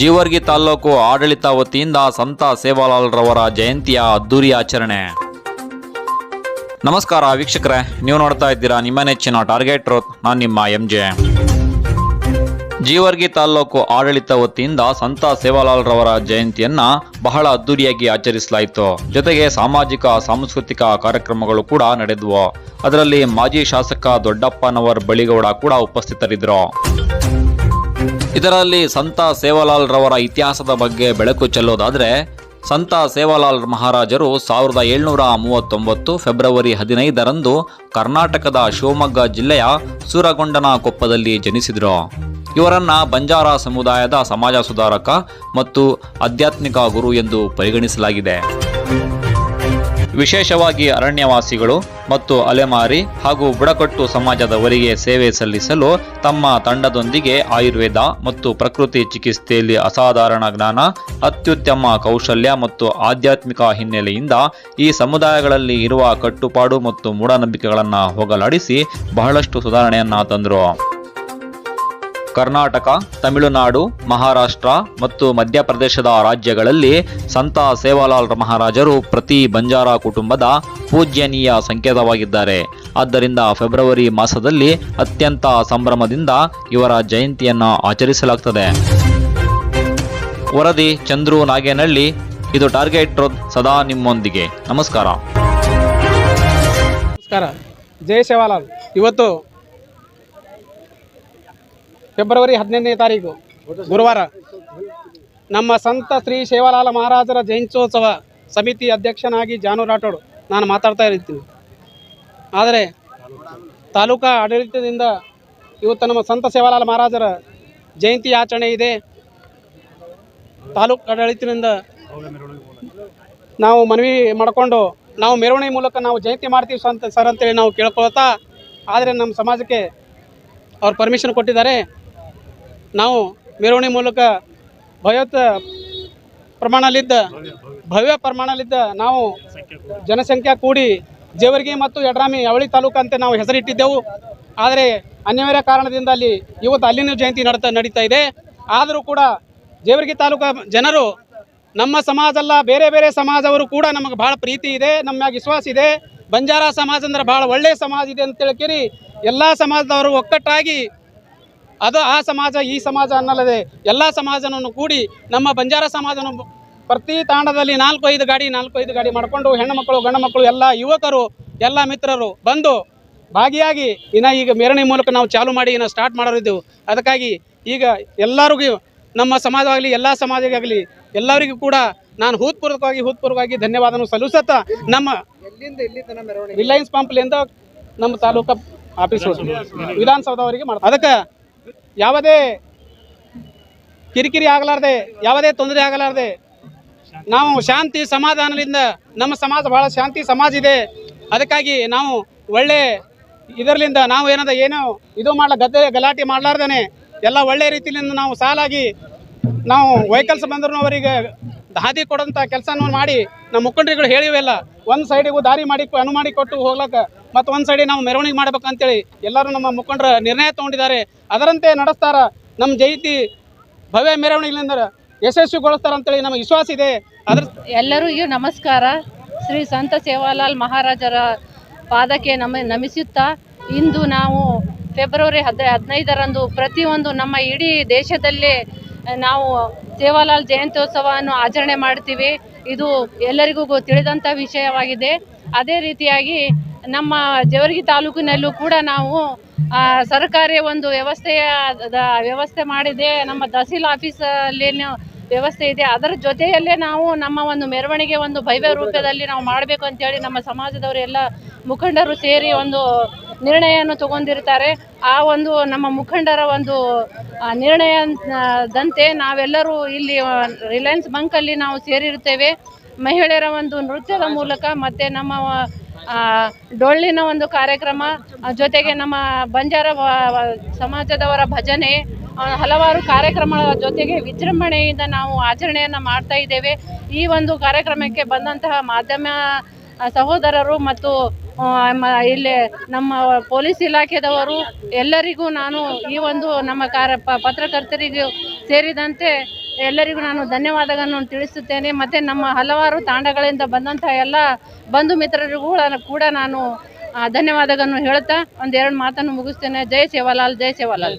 ಜೀವರ್ಗಿ ತಾಲ್ಲೂಕು ಆಡಳಿತ ವತಿಯಿಂದ ಸಂತ ಸೇವಾಲಾಲ್ರವರ ಜಯಂತಿಯ ಅದ್ದೂರಿ ಆಚರಣೆ. ನಮಸ್ಕಾರ ವೀಕ್ಷಕರೇ, ನೀವು ನೋಡ್ತಾ ಇದ್ದೀರಾ ನಿಮ್ಮ ನೆಚ್ಚಿನ ಟಾರ್ಗೆಟ್ ರೋತ್ ನಾನು ನಿಮ್ಮ ಎಂ ಜೆ ಜೀವರ್ಗಿ ತಾಲ್ಲೂಕು ಆಡಳಿತ ವತಿಯಿಂದ ಸಂತ ಸೇವಾಲಾಲ್ರವರ ಜಯಂತಿಯನ್ನ ಬಹಳ ಅದ್ದೂರಿಯಾಗಿ ಆಚರಿಸಲಾಯಿತು. ಜೊತೆಗೆ ಸಾಮಾಜಿಕ, ಸಾಂಸ್ಕೃತಿಕ ಕಾರ್ಯಕ್ರಮಗಳು ಕೂಡ ನಡೆದವು. ಅದರಲ್ಲಿ ಮಾಜಿ ಶಾಸಕ ದೊಡ್ಡಪ್ಪನವರ್ ಬಳಿಗೌಡ ಕೂಡ ಉಪಸ್ಥಿತರಿದ್ದರು. ಇದರಲ್ಲಿ ಸಂತ ಸೇವಾಲಾಲ್ ರವರ ಇತಿಹಾಸದ ಬಗ್ಗೆ ಬೆಳಕು ಚೆಲ್ಲೋದಾದರೆ, ಸಂತ ಸೇವಾಲಾಲ್ ಮಹಾರಾಜರು ಸಾವಿರದ ಏಳ್ನೂರ ಮೂವತ್ತೊಂಬತ್ತು ಫೆಬ್ರವರಿ ಹದಿನೈದರಂದು ಕರ್ನಾಟಕದ ಶಿವಮೊಗ್ಗ ಜಿಲ್ಲೆಯ ಸೂರಗೊಂಡನ ಕೊಪ್ಪದಲ್ಲಿ ಜನಿಸಿದರು. ಇವರನ್ನ ಬಂಜಾರ ಸಮುದಾಯದ ಸಮಾಜ ಸುಧಾರಕ ಮತ್ತು ಆಧ್ಯಾತ್ಮಿಕ ಗುರು ಎಂದು ಪರಿಗಣಿಸಲಾಗಿದೆ. ವಿಶೇಷವಾಗಿ ಅರಣ್ಯವಾಸಿಗಳು ಮತ್ತು ಅಲೆಮಾರಿ ಹಾಗೂ ಬುಡಕಟ್ಟು ಸಮಾಜದವರಿಗೆ ಸೇವೆ ಸಲ್ಲಿಸಲು ತಮ್ಮ ತಂಡದೊಂದಿಗೆ ಆಯುರ್ವೇದ ಮತ್ತು ಪ್ರಕೃತಿ ಚಿಕಿತ್ಸೆಯಲ್ಲಿ ಅಸಾಧಾರಣ ಜ್ಞಾನ, ಅತ್ಯುತ್ತಮ ಕೌಶಲ್ಯ ಮತ್ತು ಆಧ್ಯಾತ್ಮಿಕ ಹಿನ್ನೆಲೆಯಿಂದ ಈ ಸಮುದಾಯಗಳಲ್ಲಿ ಇರುವ ಕಟ್ಟುಪಾಡು ಮತ್ತು ಮೂಢನಂಬಿಕೆಗಳನ್ನು ಹೋಗಲಾಡಿಸಿ ಬಹಳಷ್ಟು ಸುಧಾರಣೆಯನ್ನು ತಂದರು. ಕರ್ನಾಟಕ, ತಮಿಳುನಾಡು, ಮಹಾರಾಷ್ಟ್ರ ಮತ್ತು ಮಧ್ಯಪ್ರದೇಶದ ರಾಜ್ಯಗಳಲ್ಲಿ ಸಂತ ಸೇವಾಲಾಲ್ ಮಹಾರಾಜರು ಪ್ರತಿ ಬಂಜಾರ ಕುಟುಂಬದ ಪೂಜ್ಯನೀಯ ಸಂಕೇತವಾಗಿದ್ದಾರೆ. ಆದ್ದರಿಂದ ಫೆಬ್ರವರಿ ಮಾಸದಲ್ಲಿ ಅತ್ಯಂತ ಸಂಭ್ರಮದಿಂದ ಇವರ ಜಯಂತಿಯನ್ನು ಆಚರಿಸಲಾಗುತ್ತದೆ ವರದಿ, ಚಂದ್ರು ನಾಗೇನಹಳ್ಳಿ, ಇದು ಟಾರ್ಗೆಟ್ ಸದಾ ನಿಮ್ಮೊಂದಿಗೆ. ನಮಸ್ಕಾರ. ನಮಸ್ಕಾರ. ಜಯ ಸೇವಾಲಾಲ್. ಇವತ್ತು ಫೆಬ್ರವರಿ ಹದಿನೈದನೇ ತಾರೀಕು, ಗುರುವಾರ. ನಮ್ಮ ಸಂತ ಶ್ರೀ ಸೇವಾಲಾಲ ಮಹಾರಾಜರ ಜಯಂತ್ಯೋತ್ಸವ ಸಮಿತಿ ಅಧ್ಯಕ್ಷನಾಗಿ ಜಾನು ರಾಠೋಡ್ ನಾನು ಮಾತಾಡ್ತಾ ಇರ್ತೀನಿ. ಆದರೆ ತಾಲೂಕಾ ಆಡಳಿತದಿಂದ ಇವತ್ತು ನಮ್ಮ ಸಂತ ಸೇವಾಲಾಲ ಮಹಾರಾಜರ ಜಯಂತಿ ಆಚರಣೆ ಇದೆ. ತಾಲೂಕು ಆಡಳಿತದಿಂದ ನಾವು ಮನವಿ ಮಾಡಿಕೊಂಡು ನಾವು ಮೆರವಣಿಗೆ ಮೂಲಕ ನಾವು ಜಯಂತಿ ಮಾಡ್ತೀವಿ ಸಂತ ಸರ್ ಅಂತೇಳಿ ನಾವು ಕೇಳ್ಕೊಳ್ತಾ, ಆದರೆ ನಮ್ಮ ಸಮಾಜಕ್ಕೆ ಅವ್ರು ಪರ್ಮಿಷನ್ ಕೊಟ್ಟಿದ್ದಾರೆ. ನಾವು ಮೆರವಣಿ ಮೂಲಕ ಭಯೋತ್ ಪ್ರಮಾಣಲಿದ್ದ ಭವ್ಯ ಪ್ರಮಾಣಲಿದ್ದ ನಾವು ಜನಸಂಖ್ಯೆ ಕೂಡಿ ಜೇವರ್ಗಿ ಮತ್ತು ಯಡ್ರಾಮಿ ಅವಳಿ ತಾಲೂಕು ಅಂತ ನಾವು ಹೆಸರಿಟ್ಟಿದ್ದೆವು. ಆದರೆ ಅನಿವಾರ್ಯ ಕಾರಣದಿಂದ ಅಲ್ಲಿ ಇವತ್ತು ಅಲ್ಲಿನ ಜಯಂತಿ ನಡ್ತಾ, ನಡೀತಾ ಇದೆ. ಆದರೂ ಕೂಡ ಜೇವರ್ಗಿ ತಾಲೂಕು ಜನರು ನಮ್ಮ ಸಮಾಜ ಅಲ್ಲ ಬೇರೆ ಬೇರೆ ಸಮಾಜವರು ಕೂಡ ನಮಗೆ ಭಾಳ ಪ್ರೀತಿ ಇದೆ ನಮ್ಮ ಮ್ಯಾಗ ವಿಶ್ವಾಸ ಇದೆ. ಬಂಜಾರ ಸಮಾಜ ಅಂದ್ರೆ ಭಾಳ ಒಳ್ಳೆಯ ಸಮಾಜ ಇದೆ ಅಂತ ಹೇಳಿ ಎಲ್ಲ ಸಮಾಜದವರು ಒಕ್ಕಟ್ಟಾಗಿ ಅದು ಆ ಸಮಾಜ ಈ ಸಮಾಜ ಅನ್ನಲ್ಲದೆ ಎಲ್ಲ ಸಮಾಜನನ್ನು ಕೂಡಿ ನಮ್ಮ ಬಂಜಾರ ಸಮಾಜವನ್ನು ಪ್ರತಿ ತಾಂಡದಲ್ಲಿ ನಾಲ್ಕು ಐದು ಗಾಡಿ ನಾಲ್ಕು ಐದು ಗಾಡಿ ಮಾಡಿಕೊಂಡು ಹೆಣ್ಣು ಮಕ್ಕಳು ಗಂಡು ಮಕ್ಕಳು ಎಲ್ಲ ಯುವಕರು ಎಲ್ಲ ಮಿತ್ರರು ಬಂದು ಭಾಗಿಯಾಗಿ ಇನ್ನು ಈಗ ಮೇರಣೆ ಮೂಲಕ ನಾವು ಚಾಲು ಮಾಡಿ ಇನ್ನು ಸ್ಟಾರ್ಟ್ ಮಾಡೋರಿದ್ದೆವು. ಅದಕ್ಕಾಗಿ ಈಗ ಎಲ್ಲರಿಗೂ ನಮ್ಮ ಸಮಾಜವಾಗಲಿ ಎಲ್ಲ ಸಮಾಜಗಾಗಲಿ ಎಲ್ಲರಿಗೂ ಕೂಡ ನಾನು ಹೂತ್ಪೂರ್ವಕವಾಗಿ ಹೂತ್ಪೂರ್ವಕವಾಗಿ ಧನ್ಯವಾದವನ್ನು ಸಲ್ಲಿಸುತ್ತಾ ನಮ್ಮ ರಿಲಯನ್ಸ್ ಪಂಪ್ಲಿಂದ ನಮ್ಮ ತಾಲೂಕು ಆಫೀಸ್ ವಿಧಾನಸೌಧವರಿಗೆ ಮಾಡ್ತಾರೆ. ಅದಕ್ಕೆ ಯಾವುದೇ ಕಿರಿಕಿರಿ ಆಗಲಾರ್ದೆ, ಯಾವುದೇ ತೊಂದರೆ ಆಗಲಾರ್ದೆ, ನಾವು ಶಾಂತಿ ಸಮಾಧಾನದಿಂದ, ನಮ್ಮ ಸಮಾಜ ಬಹಳ ಶಾಂತಿ ಸಮಾಜ ಇದೆ. ಅದಕ್ಕಾಗಿ ನಾವು ಒಳ್ಳೆ ಇದರಲಿಂದ ನಾವು ಏನದ ಏನು ಇದು ಮಾಡಲ ಗದ್ದೆ ಗಲಾಟೆ ಮಾಡಲಾರ್ದೇ ಎಲ್ಲ ಒಳ್ಳೆ ರೀತಿಯಿಂದ ನಾವು ಸಾಲಾಗಿ ನಾವು ವೆಹಿಕಲ್ಸ್ ಬಂದ್ರು ಅವರಿಗೆ ಹಾದಿ ಕೊಡೋಂಥ ಕೆಲಸನ ಮಾಡಿ ನಮ್ಮ ಮುಖಂಡರುಗಳು ಹೇಳಿವೆಲ್ಲ ಒಂದು ಸೈಡಿಗೂ ದಾರಿ ಮಾಡಿ ಅನು ಮಾಡಿ ಕೊಟ್ಟು ಹೋಗ್ಲಕ್ಕ, ಮತ್ತು ಒಂದು ಸೈಡಿಗೆ ನಾವು ಮೆರವಣಿಗೆ ಮಾಡ್ಬೇಕಂತೇಳಿ ಎಲ್ಲರೂ ನಮ್ಮ ಮುಖಂಡರ ನಿರ್ಣಯ ತಗೊಂಡಿದ್ದಾರೆ. ಅದರಂತೆ ನಡೆಸ್ತಾರ ನಮ್ಮ ಜಯಂತಿ ಭವ್ಯ ಮೆರವಣಿಗೆಯಿಂದ ಯಶಸ್ವಿಗೊಳಿಸ್ತಾರ ಅಂತೇಳಿ ನಮಗೆ ವಿಶ್ವಾಸ ಇದೆ. ಅದ್ರ ಎಲ್ಲರಿಗೂ ನಮಸ್ಕಾರ. ಶ್ರೀ ಸಂತ ಸೇವಾಲಾಲ್ ಮಹಾರಾಜರ ಪಾದಕ್ಕೆ ನಮ, ನಮಿಸುತ್ತಾ, ಇಂದು ನಾವು ಫೆಬ್ರವರಿ ಹದ್ ಹದಿನೈದರಂದು ಪ್ರತಿಯೊಂದು ನಮ್ಮ ಇಡೀ ದೇಶದಲ್ಲೇ ನಾವು ಸೇವಾಲಾಲ್ ಜಯಂತ್ಯೋತ್ಸವವನ್ನು ಆಚರಣೆ ಮಾಡ್ತೀವಿ. ಇದು ಎಲ್ಲರಿಗೂ ತಿಳಿದಂಥ ವಿಷಯವಾಗಿದೆ. ಅದೇ ರೀತಿಯಾಗಿ ನಮ್ಮ ಜೇವರ್ಗಿ ತಾಲೂಕಿನಲ್ಲೂ ಕೂಡ ನಾವು ಸರ್ಕಾರಿ ಒಂದು ವ್ಯವಸ್ಥೆಯ ವ್ಯವಸ್ಥೆ ಮಾಡಿದೆ. ನಮ್ಮ ತಹಸೀಲ್ ಆಫೀಸಲ್ಲೇನು ವ್ಯವಸ್ಥೆ ಇದೆ. ಅದರ ಜೊತೆಯಲ್ಲೇ ನಾವು ನಮ್ಮ ಒಂದು ಮೆರವಣಿಗೆ ಒಂದು ಭವ್ಯ ರೂಪದಲ್ಲಿ ನಾವು ಮಾಡಬೇಕು ಅಂತೇಳಿ ನಮ್ಮ ಸಮಾಜದವರು ಎಲ್ಲ ಮುಖಂಡರು ಸೇರಿ ಒಂದು ನಿರ್ಣಯವನ್ನು ತಗೊಂಡಿರ್ತಾರೆ. ಆ ಒಂದು ನಮ್ಮ ಮುಖಂಡರ ಒಂದು ನಿರ್ಣಯದಂತೆ ನಾವೆಲ್ಲರೂ ಇಲ್ಲಿ ಆ, ರಿಲಯನ್ಸ್ ಬಂಕಲ್ಲಿ ನಾವು ಸೇರಿರುತ್ತೇವೆ. ಮಹಿಳೆಯರ ಒಂದು ನೃತ್ಯದ ಮೂಲಕ ಮತ್ತು ನಮ್ಮ ಆ, ಡೊಳ್ಳಿನ ಒಂದು ಕಾರ್ಯಕ್ರಮ ಜೊತೆಗೆ ನಮ್ಮ ಬಂಜಾರ ಸಮಾಜದವರ ಭಜನೆ ಹಲವಾರು ಕಾರ್ಯಕ್ರಮಗಳ ಜೊತೆಗೆ ವಿಜೃಂಭಣೆಯಿಂದ ನಾವು ಆಚರಣೆಯನ್ನು ಮಾಡ್ತಾ ಇದ್ದೇವೆ. ಈ ಒಂದು ಕಾರ್ಯಕ್ರಮಕ್ಕೆ ಬಂದಂತಹ ಮಾಧ್ಯಮ ಸಹೋದರರು ಮತ್ತು ಆ, ಇಲ್ಲಿ ನಮ್ಮ ಪೊಲೀಸ್ ಇಲಾಖೆದವರು ಎಲ್ಲರಿಗೂ ನಾನು ಈ ಒಂದು ನಮ್ಮ ಕಾರ ಪತ್ರಕರ್ತರಿಗೂ ಸೇರಿದಂತೆ ಎಲ್ಲರಿಗೂ ನಾನು ಧನ್ಯವಾದಗಳನ್ನು ತಿಳಿಸುತ್ತೇನೆ. ಮತ್ತು ನಮ್ಮ ಹಲವಾರು ತಾಂಡಗಳಿಂದ ಬಂದಂಥ ಎಲ್ಲ ಬಂಧು ಮಿತ್ರರಿಗೂ ಕೂಡ ನಾನು ಧನ್ಯವಾದಗಳನ್ನು ಹೇಳುತ್ತಾ ಒಂದೆರಡು ಮಾತನ್ನು ಮುಗಿಸ್ತೇನೆ. ಜೈ ಸೇವಾಲಾಲ್ ಜೈ ಸೇವಾಲಾಲ್.